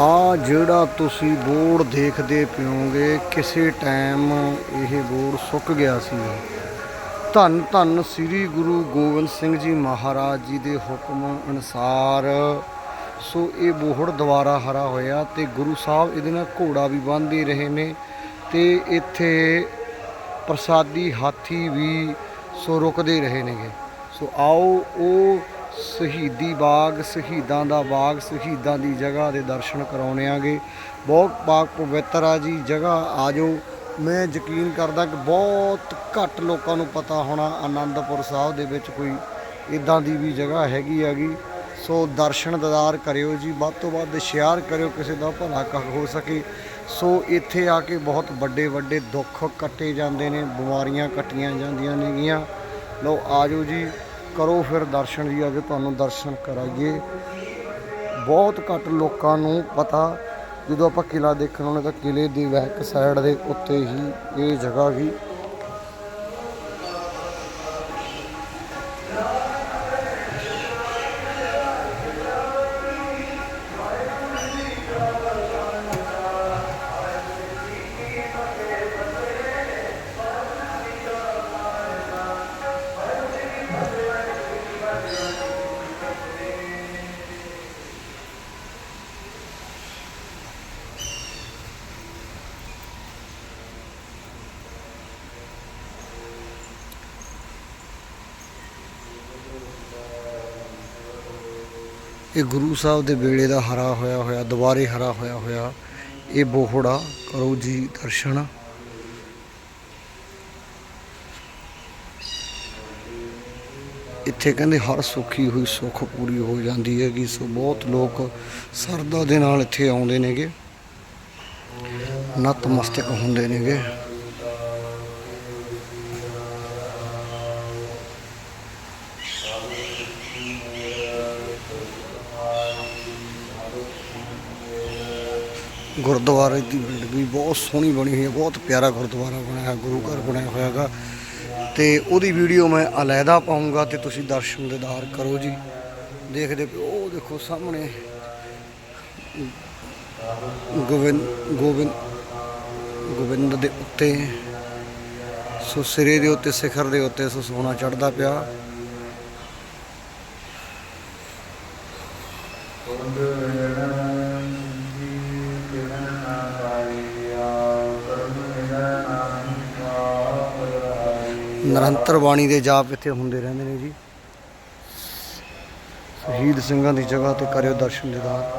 ਆ ਜਿਹੜਾ ਤੁਸੀਂ ਬੋਰਡ ਦੇਖਦੇ ਪਿਓਗੇ, ਕਿਸੇ ਟਾਈਮ ਇਹ ਬੋਰਡ ਸੁੱਕ ਗਿਆ ਸੀ। ਧੰਨ ਧੰਨ ਸ੍ਰੀ ਗੁਰੂ ਗੋਬਿੰਦ ਸਿੰਘ ਜੀ ਮਹਾਰਾਜ ਜੀ ਦੇ ਹੁਕਮ ਅਨੁਸਾਰ ਸੋ ਇਹ ਬੋਹੜ ਦੁਬਾਰਾ ਹਰਾ ਹੋਇਆ ਤੇ ਗੁਰੂ ਸਾਹਿਬ ਇਹਦੇ ਨਾਲ ਘੋੜਾ ਵੀ ਬੰਨ੍ਹਦੇ ਰਹੇ ਨੇ ਤੇ ਇੱਥੇ ਪ੍ਰਸਾਦੀ ਹਾਥੀ ਵੀ ਸੋ ਰੁਕਦੇ ਰਹੇ ਨੇਗੇ। ਸੋ ਆਓ, ਉਹ ਸ਼ਹੀਦੀ ਬਾਗ, ਸ਼ਹੀਦਾਂ ਦਾ ਬਾਗ, ਸ਼ਹੀਦਾਂ ਦੀ ਜਗ੍ਹਾ ਦੇ ਦਰਸ਼ਨ ਕਰਾਉਣੇ ਆਗੇ। ਬਹੁਤ ਪਾਕ ਪਵਿੱਤਰ ਆ ਜੀ, ਜਗ੍ਹਾ ਆ ਜਾਓ। ਮੈਂ ਯਕੀਨ ਕਰਦਾ ਕਿ ਬਹੁਤ ਘੱਟ ਲੋਕਾਂ ਨੂੰ ਪਤਾ ਹੋਣਾ ਆਨੰਦਪੁਰ ਸਾਹਿਬ ਦੇ ਵਿੱਚ ਕੋਈ ਇਦਾਂ ਦੀ ਵੀ ਜਗ੍ਹਾ ਹੈਗੀ ਹੈਗੀ। ਸੋ ਦਰਸ਼ਨ ਦਿਦਾਰ ਕਰਿਓ ਜੀ, ਵੱਧ ਤੋਂ ਵੱਧ ਸ਼ੇਅਰ ਕਰਿਓ, ਕਿਸੇ ਦਾ ਭਲਾ ਕ- ਹੋ ਸਕੇ। ਸੋ ਇੱਥੇ ਆ ਕੇ ਬਹੁਤ ਵੱਡੇ ਵੱਡੇ ਦੁੱਖ ਕੱਟੇ ਜਾਂਦੇ ਨੇ, ਬਿਮਾਰੀਆਂ ਕੱਟੀਆਂ ਜਾਂਦੀਆਂ ਨੇਗੀਆਂ। ਲਓ ਆਜੋ ਜੀ। ਕਰੋ ਫਿਰ ਦਰਸ਼ਨ ਜੀ ਅੱਗੇ ਤੁਹਾਨੂੰ ਦਰਸ਼ਨ ਕਰਾਈਏ। ਬਹੁਤ ਘੱਟ ਲੋਕਾਂ ਨੂੰ ਪਤਾ, ਜਦੋਂ ਆਪਾਂ ਕਿਲਾ ਦੇਖਣ ਆਉਂਦੇ ਤਾਂ ਕਿਲੇ ਦੀ ਬੈਕ ਸਾਈਡ ਦੇ ਉੱਤੇ ਹੀ ਇਹ ਜਗ੍ਹਾ ਵੀ ਇਹ ਗੁਰੂ ਸਾਹਿਬ ਦੇ ਵੇਲੇ ਦਾ ਹਰਾ ਹੋਇਆ ਹੋਇਆ, ਦੁਬਾਰੇ ਹਰਾ ਹੋਇਆ ਹੋਇਆ, ਇਹ ਬੋਹੜਾ ਕਰੋ ਜੀ ਦਰਸ਼ਨ। ਇੱਥੇ ਕਹਿੰਦੇ ਹਰ ਸੁਖੀ ਹੋਈ ਸੁੱਖ ਪੂਰੀ ਹੋ ਜਾਂਦੀ ਹੈਗੀ, ਸੋ ਬਹੁਤ ਲੋਕ ਸਰਦਾ ਦੇ ਨਾਲ ਇੱਥੇ ਆਉਂਦੇ ਨੇਗੇ। ਨਤਮਸਤਕ ਹੁੰਦੇ ਨੇਗੇ। ਗੁਰਦੁਆਰੇ ਦੀ ਬਿਲਡਿੰਗ ਵੀ ਬਹੁਤ ਸੋਹਣੀ ਬਣੀ ਹੋਈ ਹੈ, ਬਹੁਤ ਪਿਆਰਾ ਗੁਰਦੁਆਰਾ ਬਣਿਆ ਹੈ ਗੁਰੂ ਘਰ ਬਣਿਆ ਹੋਇਆ ਹੈਗਾ। ਤੇ ਉਹਦੀ ਵੀਡੀਓ ਮੈਂ ਅਲੈਦਾ ਪਾਉਂਗਾ ਤੇ ਤੁਸੀਂ ਦਰਸ਼ਨ ਦਿਦਾਰ ਕਰੋ ਜੀ। ਦੇਖਦੇ ਪਿਓ ਉਹ ਦੇਖੋ ਸਾਹਮਣੇ। ਗੋਬਿੰਦ ਗੋਬਿੰਦ ਗੋਬਿੰਦ ਦੇ ਉੱਤੇ। ਸੋ ਸਿਰੇ ਦੇ ਉੱਤੇ, ਸਿਖਰ ਦੇ ਉੱਤੇ ਸੋ ਸੋਨਾ ਚੜਦਾ ਪਿਆ। ਨਿਰੰਤਰ ਬਾਣੀ ਦੇ ਜਾਪ ਇੱਥੇ ਹੁੰਦੇ ਰਹਿੰਦੇ ਨੇ ਜੀ। ਸ਼ਹੀਦ ਸਿੰਘਾਂ ਦੀ ਜਗ੍ਹਾ ਤੇ ਕਰਿਓ ਦਰਸ਼ਨ ਦਿਦਾਰ।